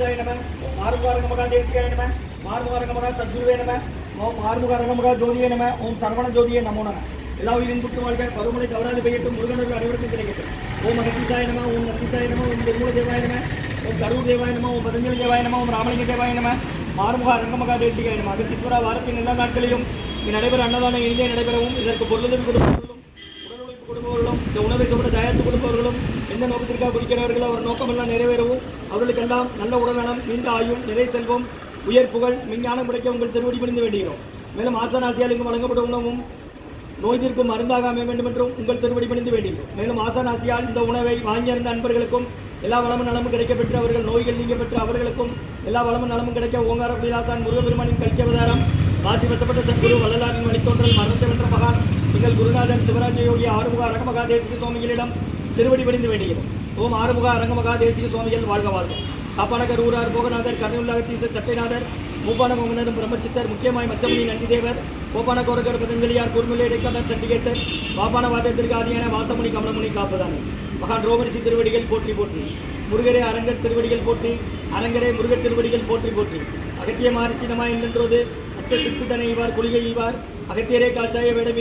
மகதீசாய நம மார்முகாரங்க மகா தேசிகாய நம மார்முகாரங்க மகா சத்குருவே நம ஓம் மார்முகாரங்க ஜோதியே நம ஓம் சரவண ஜோதியே நமோ நம எல்லா உயிரின் புற்று வாழ்க பருமலை தவறாது பெய்யட்டும் முருகனர்கள் அனைவருக்கும் கிடைக்கட்டும் ஓம் மகதீசாய நம ஓம் நந்திசாய நம ஓம் திருமூல தேவாய நம ஓம் கரூர் தேவாய நம ஓம் பதஞ்சலி தேவாய நம ஓம் ராமலிங்க தேவாய நம மார்முக அரங்கமகா தேசிகாய நம அகத்தீஸ்வரா வாரத்தின் எல்லா நாட்களிலும் இங்கு நடைபெற அன்னதானம் எளிதே நடைபெறவும் இதற்கு பொருளுதவி கொடுக்கப்பட்டுள்ளோம் குடும்பங்களும் இந்த உணவை சாப்பிட தயாரித்து கொடுப்பவர்களும் எந்த நோக்கத்திற்காக குடிக்கிறார்களோ அவர் நோக்கமெல்லாம் நிறைவேறவும். அவர்களுக்கெல்லாம் நல்ல உடல்நலம் நீண்ட ஆயும் நிறை செல்வம் உயர் புகழ் விஞ்ஞானம் கிடைக்க உங்கள் திருவடி பணிந்து வேண்டுகிறோம். மேலும் ஆசனாசியால் இங்கு வழங்கப்பட்ட உணவும் நோய் தீர்க்கும் மருந்தாக அமைய வேண்டும் என்றும் உங்கள் திருவடி பணிந்து வேண்டுகிறோம். மேலும் ஆசானாசியால் இந்த உணவை வாங்கியிருந்த அன்பர்களுக்கும் எல்லா வளமும் நலமும் கிடைக்க பெற்று அவர்கள் நோய்கள் நீங்க பெற்று அவர்களுக்கும் எல்லா வளமும் நலமும் கிடைக்க ஓங்கார பிலாசான் முருகபெருமானின் கல்கி அவதாரம் வாசி வசப்பட்ட சத்குரு வள்ளலாரின் வழித்தோன்றல் மரணத்தை வென்ற மகான் எங்கள் குருநாதன் சிவராஜ யோகி ஆறுமுக அரங்கமகா தேசிக சுவாமிகளிடம் திருவடி பணிந்து வேண்டுகிறோம். ஓம் ஆறுமுக அரங்கமகா தேசிக சுவாமிகள் வாழ்க வாழ்க. காப்பானகர் ஊரார் போகநாதர் கருணுல்லாகத்தீசர் சட்டைநாதர் மூப்பான மோகனரும் பிரம்மச்சித்தர் முக்கியமாய் மச்சமணி நந்திதேவர் கோபான கோரகர் பதஞ்சலியார் குருமலை இடைக்காளர் சண்டிகேசர் பாப்பான வாதத்திற்கு ஆதியான வாசமணி கமலமுனி காப்பதானே. மகான் ரோமரிசி திருவடிகள் போற்றி போற்றி. முருகரே அரங்கர் திருவடிகள் போற்றி. அரங்கரே முருகர் திருவடிகள் போற்றி போற்றி. அகத்திய மாரிசினமாய் நமா அஸ்த சித்து தனை இவார் குளிகை ஈவார் அகத்தியரே காசாய வேடம்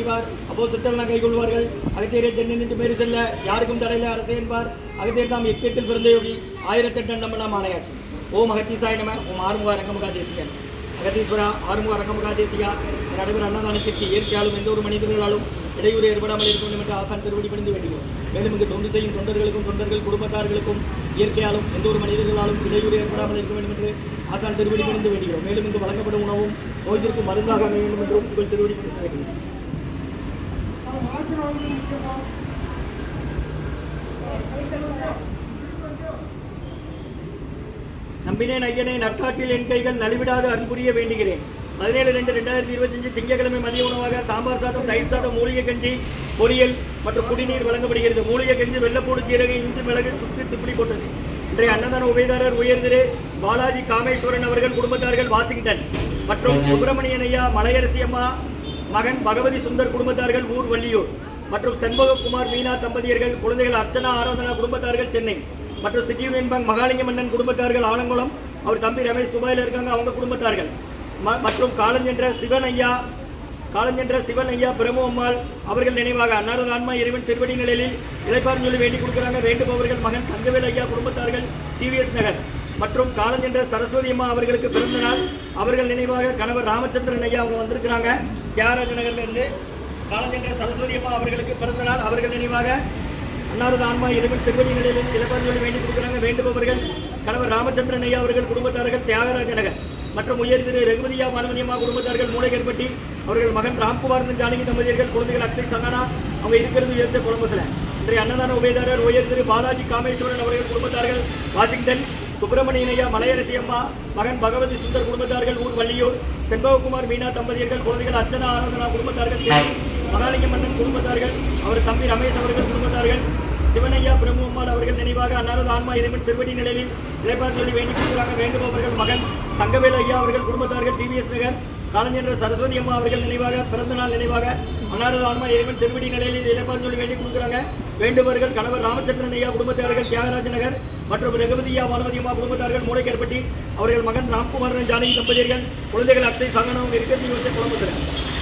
அப்போ சித்தலன கைகொள்வார்கள். அகத்தியரே தென்னின்று மேறு செல்ல யாருக்கும் தடையில அரசே என்பார். அகத்தியர் தாம் எக்கெட்டில் பிறந்த யோகி. ஆயிரத்தெட்டு நம்ம நாம் ஆணையாச்சு. ஓம் அகத்தீசாய நம. ஓம் ஆறுமுக ரங்கமுகா தேசிகன் அகத்தீஸ்வரா ஆறுமுக ரங்கமுகா தேசிகா. நடைபெற அன்னதானத்திற்கு இயற்கையாலும் எந்த ஒரு மனிதர்களாலும் இடையூறு ஏற்படாமல் இருக்க வேண்டும் என்று ஆசான் திருவடி பணிந்து வேண்டுகிறோம் மேலும் இங்கு தொண்டு செய்யும் தொண்டர்களுக்கும் தொண்டர்கள் குடும்பத்தார்களுக்கும் இயற்கையாலும் எந்த ஒரு மனிதர்களாலும் இடையூறு ஏற்படாமல் இருக்க வேண்டும் என்று ஆசான் திருவடி பணிந்து வேண்டுகிறோம். மேலும் இங்கு வழங்கப்படும் உணவும் நோய்த்திற்கு மருந்தாக அமைய வேண்டும் என்றும் உங்கள் திருவடி பணிந்து வேண்டுகிறோம். நம்பினேன் ஐயனை நட்டாற்றில் என் கைகள் நலிவிடாது அன்புரிய வேண்டுகிறேன். பதினேழு ரெண்டு ரெண்டாயிரத்தி இருபத்தஞ்சு திங்கட்கிழமை மதிய உணவாக சாம்பார் சாதம் தயிர் சாதம் மூலிகை கஞ்சி பொரியல் மற்றும் குடிநீர் வழங்கப்படுகிறது. மூலிகை கஞ்சி வெள்ளப்பூடு சீரக இஞ்சி மிளகு சுக்கு துப்பிடி போட்டது. இன்றைய அன்னதான உபயதாரர் உயர்திரு பாலாஜி காமேஸ்வரன் அவர்கள் குடும்பத்தார்கள் வாஷிங்டன் மற்றும் சுப்பிரமணியன் ஐயா மலையரசி அம்மா மகன் பகவதி சுந்தர் குடும்பத்தார்கள் ஊர் வள்ளியூர். மற்றும் செண்பககுமார் மீனா தம்பதியர்கள் குழந்தைகள் அர்ச்சனா ஆராதனா குடும்பத்தார்கள் சென்னை. மற்றும் சிட்டி யூனியன் பேங்க் மகாலிங்க மன்னன் குடும்பத்தார்கள் ஆலங்குளம். அவர் தம்பி ரமேஷ் துபாயில் இருக்காங்க அவங்க குடும்பத்தார்கள். மற்றும் காலஞ்சென்ற சிவன் ஐயா காலஞ்சென்ற சிவன் ஐயா பிரமு அம்மாள் அவர்கள் நினைவாக அன்னாரது ஆன்மா இறைவன் திருவடி நிலையில் சொல்லி வேண்டி கொடுக்குறாங்க. வேண்டுபவர்கள் மகன் தங்கவேல் ஐயா குடும்பத்தார்கள் டிவிஎஸ் நகர். மற்றும் காலஞ்சென்ற சரஸ்வதி அம்மா அவர்களுக்கு பிறந்த நாள். அவர்கள் நினைவாக கணவர் ராமச்சந்திரன் ஐயா அவங்க வந்திருக்கிறாங்க. தியாகராஜ நகர்லேருந்து காலஞ்சென்ற சரஸ்வதி அம்மா அவர்களுக்கு பிறந்த நாள். அவர்கள் நினைவாக அன்னாரது ஆன்மா இறைவன் திருவடி நிலையில் இளப்பரஞ்சொலி வேண்டி கொடுக்குறாங்க. வேண்டுபவர்கள் கணவர் ராமச்சந்திரன் ஐயா அவர்கள் குடும்பத்தார்கள் தியாகராஜ நகர். மற்றும் உயர் திரு ரகுமதியா மாணவனியம்மா குடும்பத்தார்கள் மூளைகற்பட்டி அவர்கள் மகன் ராம்குமார் ஜானகி தம்பதியர்கள் குழந்தைகள் அக்ஷய் சந்தானா அவங்க இருக்கிறது யுஎஸ்ஏ கொலம்பஸ்ல இன்றைய அன்னதான உபயதாரர் உயர் திரு பாலாஜி காமேஸ்வரன் அவர்கள் குடும்பத்தார்கள் வாஷிங்டன் சுப்பிரமணியனையா மலையரசி அம்மா மகன் பகவதி சுந்தர் குடும்பத்தார்கள் ஊர் வள்ளியூர் செண்பககுமார் மீனா தம்பதியர்கள் குழந்தைகள் அர்ச்சனா ஆராதனா குடும்பத்தார்கள் சென்னை மகாலிங்க மன்னன் குடும்பத்தார்கள் அவர் தம்பி ரமேஷ் அவர்கள் குடும்பத்தார்கள் சிவனையா பிரம்மம்மாள் அவர்கள் நினைவாக அன்னாரது ஆன்மா இறைவன் திருவடி நிலையில் இழைப்பார் சொல்லி வேண்டி கொடுக்கிறாங்க. வேண்டுபவர்கள் மகன் தங்கவேலு ஐயா அவர்கள் குடும்பத்தார்கள் டிவிஎஸ் நகர் கலைஞர் சரஸ்வதி அம்மா அவர்கள் நினைவாக பிறந்த நாள் நினைவாக அன்னாரது ஆன்மா இறைவன் திருவடி நிலையில் இளைப்பார் சொல்லி வேண்டி கொடுக்குறாங்க. வேண்டுபவர்கள் கணவர் ராமச்சந்திரன் ஐயா குடும்பத்தார்கள் தியாகராஜ நகர் மற்றும் ரகுபதியா வானவதி அம்மா குடும்பத்தார்கள் மூளைக்கேற்பட்டி அவர்கள் மகன் ராம்குமாரன் ஜானகி தம்பதியர்கள் குழந்தைகள் அத்தை சகனம் இருக்கிறது யோசிச்சு குழம்பு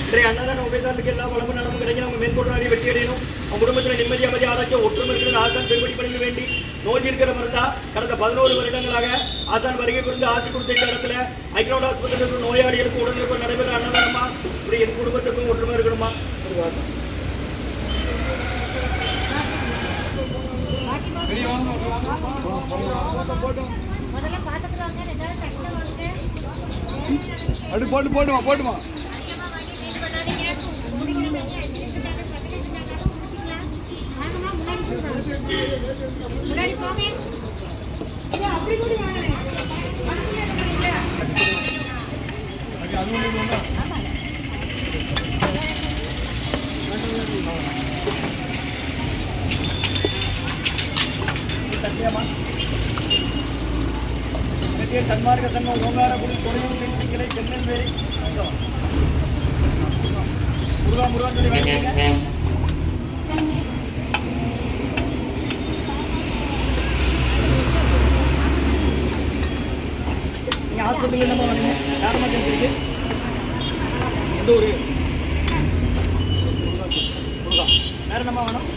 இன்றைய அன்னதான உபயதாரத்துக்கு எல்லா வளமும் நலமும் கிடைக்கணும் அவங்க மேற்கொண்டாடி வெற்றி அடையணும். அவங்க குடும்பத்தில் நிம்மதி அமைதி ஒற்றுமை இருக்கிறது. ஆசான் திருப்படி பணிந்து வேண்டி நோய் இருக்கிற மருந்தா கடந்த பதினோரு வருடங்களாக ஆசான் வருகை புரிந்து ஆசி கொடுத்த இந்த இடத்துல ஐக்ரௌண்ட் ஆஸ்பத்திரியில் நோயாளிகளுக்கு உடனுக்குள் நடைபெற அன்னதானமா இப்படி என் குடும்பத்துக்கும் ஒற்றுமை இருக்கணுமா அப்படி போட்டு போட்டுமா போட்டுமா அதிகமாக வாங்கி வீட் பண்ணாதீங்க குடிக்கிற தண்ணி அஞ்சு லிட்டர் தானே பத்து லிட்டர் தானே குடிச்சிக்கலாம் வாங்கம்மா முன்னாடி போங்க முன்னாடி போங்க இது அப்படி கூட வாங்கலை பக்கத்துல இருக்கிறீங்க சத்தியமா சத்திய சன்மார்க்க சங்கம் ஓங்காரக்குடி தொழில் பெண்களை தென்னன்வேலி முருகா முருகான்னு சொல்லி வாங்கிக்கோங்க ஹாஸ்பிட்டல் என்னமா வரீங்க யாரம்மா கேட்டுருக்கு எந்த ஊர் முருகா வேற என்னம்மா வேணும்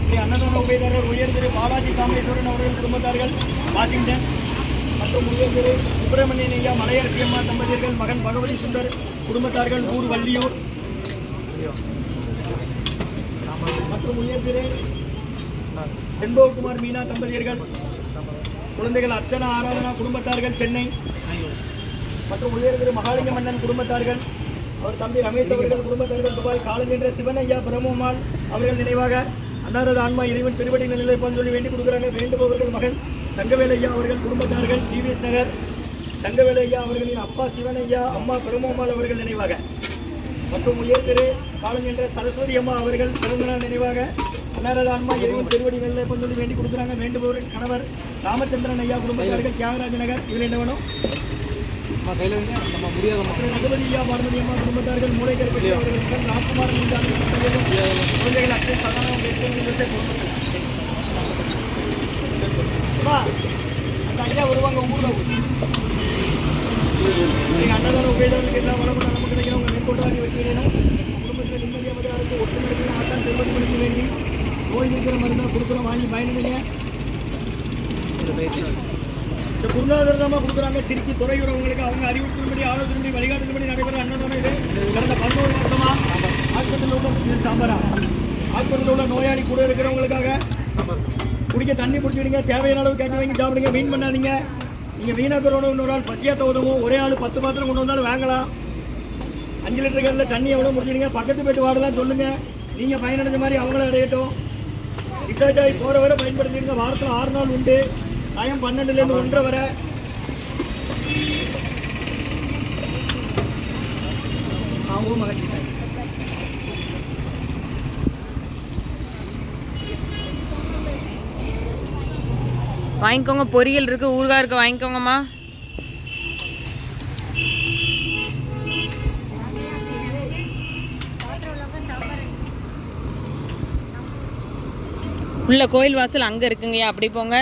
ஸ்ரீ அன்னதான உபயதாரர் உயர் திரு பாலாஜி காமேஸ்வரன் அவர்கள் குடும்பத்தார்கள் வாஷிங்டன் மற்றும் உயர் சுப்பிரமணியனையா சுப்பிரமணியன் ஐயா தம்பதியர்கள் மகன் பகவதி சுந்தர் குடும்பத்தார்கள் ஊர் வள்ளியூர். மற்றும் உயர் திரு மீனா தம்பதியர்கள் குழந்தைகள் அர்ச்சனா ஆராதனா குடும்பத்தார்கள் சென்னை. மற்றும் உயர்திரு மகாலிங்க மன்னன் குடும்பத்தார்கள் அவர் தம்பி ரமேஷ் அவர்கள் குடும்பத்தார்கள் துபாய் காலங்கின்ற சிவனையா பிரமோமாள் அவர்கள் நினைவாக அன்னாரது ஆன்மா இறைவன் திருவடி நிலையில் சொல்லி வேண்டி கொடுக்குறாங்க. வேண்டுபவர்கள் மகன் தங்கவேலையா அவர்கள் குடும்பத்தார்கள் டிவிஎஸ் நகர் தங்கவேலையா அவர்களின் அப்பா சிவனையா அம்மா பிரமோமாள் அவர்கள் நினைவாக. மற்றும் உயர் திரு காலஞ்சென்ற சரஸ்வதி அம்மா அவர்கள் பிறந்தநாள் நினைவாக. அன்னாரது ஆன்மா இறைவன் திருவடி நிலை சொல்லி வேண்டி கொடுக்குறாங்க. வேண்டுபவர்கள் கணவர் ராமச்சந்திரன் ஐயா குடும்பத்தார்கள் தியாகராஜ நகர் இதில் என்ன வேணும்? கையில் வைங்க நம்ம முடியாதம்மா அப்புறம் ரகுபதி ஐயா பார்வதி அம்மா குடும்பத்தார்கள் மூளைக்கருப்பட்டி அவர்கள் மகன் ராஜ்குமார் மீதான குடும்பத்தார்கள் குழந்தைகள் அக்ஷய் சதானம் குடும்பத்தில் அம்மா, அந்த ஐயா வருவாங்க ஊரில். நீங்கள் அன்னதான உபயோகங்களுக்கு எல்லாம் வளமுடன் நமக்கு கிடைக்கிறோம் உங்க மேற்கொண்டாடி வைக்கிறேனும் குடும்பத்தில் நிம்மதியாக மதியாருக்கு ஒட்டுமணிக்கு ஆட்டம் செல்வதி படிக்க வேண்டி. நோய் இருக்கிற மருந்தாக கொடுக்குறோம் வாங்கி பயணிடுங்க இந்த குருநாதர் தான் கொடுக்குறாங்க. திருச்சி துறையுறவங்களுக்கு அவங்க அறிவுறுத்தின்படி ஆலோசனைப்படி வழிகாட்டுபடி நடைபெற அன்னதானம் இது. கடந்த பதினோரு வருஷமாக ஆஸ்பத்திரியில் உள்ள இது சாம்பாரா? ஆஸ்பத்திரியில் உள்ள நோயாளி கூட இருக்கிறவங்களுக்காக குடிக்க தண்ணி பிடிச்சிடுங்க தேவையான அளவு தண்ணி வாங்கி சாப்பிடுங்க வீண் பண்ணாதீங்க. நீங்கள் வீணாக்கிறோட இன்னொரு ஆள் பசியாத்த உதவும் ஒரே ஆள் பத்து பாத்திரம் கொண்டு வந்தாலும் வாங்கலாம். அஞ்சு லிட்டர் கல்லில் தண்ணி எவ்வளோ முடிச்சிடுங்க பக்கத்து போயிட்டு வாடலாம் சொல்லுங்கள் நீங்கள் பயனடைஞ்ச மாதிரி அவங்களும் அடையட்டும். டிஸ்சார்ஜ் ஆகி போகிற வரை பயன்படுத்திடுங்க. வாரத்தில் ஆறு நாள் உண்டு. டைம் பன்னெண்டுலேருந்து ஒன்றரை வரை. அவங்க மகிழ்ச்சி வாங்கிக்கோங்க பொரியல் இருக்குது ஊறுகாய் இருக்கு வாங்கிக்கோங்கம்மா. உள்ள கோயில் வாசல் அங்கே இருக்குங்கய்யா அப்படி போங்க.